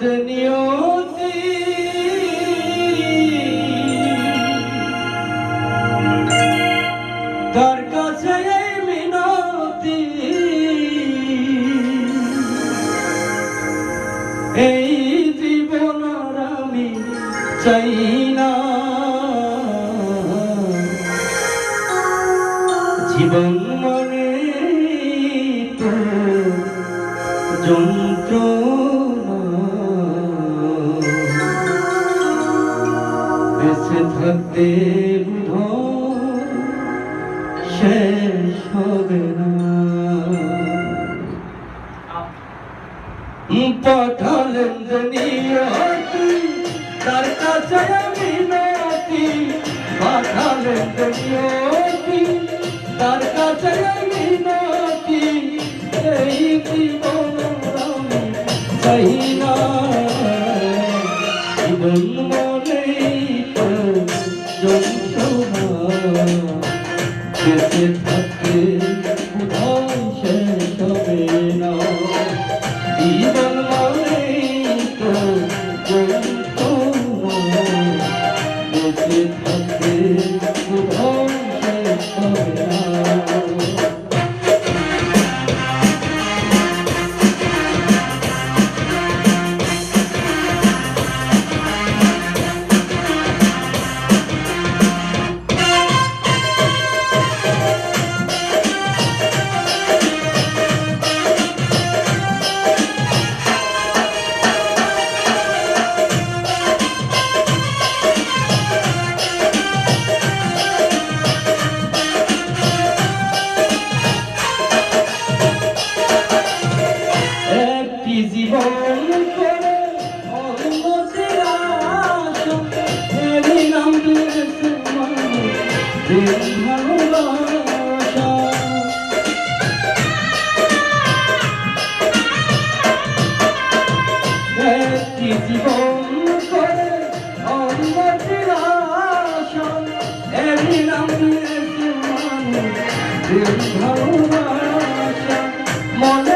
যে নিয়তি তার এই মিনতি। জীবন আমি চাই না। জীবন মানে তো থাকতে শেষ হবে না। পাঠালেন যে তার কাছে আমি নতি। পাঠালেন যে তার কাছে আমি নতি। এই জীবন আমি চাই। বেঁচে থাকতে কোথায় শেষ হবে না জীবন মানেই তো বেঁচে ভালোবাসা একটি জীবন করে অন্যদের আশা এরই নাম দিয়েছে মনের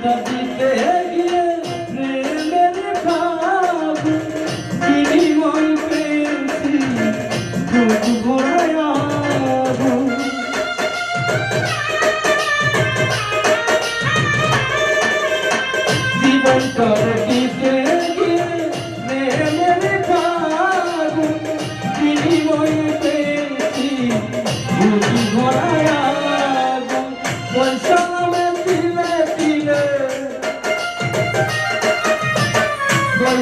Thank you.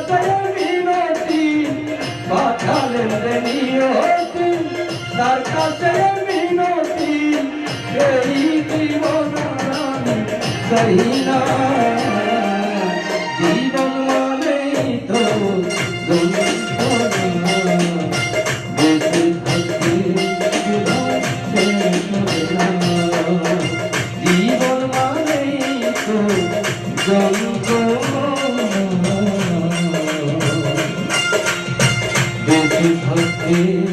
তার কাছে মিনতি পাঠালেন নিয়তি তার কাছে মিনতি এই জীবন আমি চাই না saber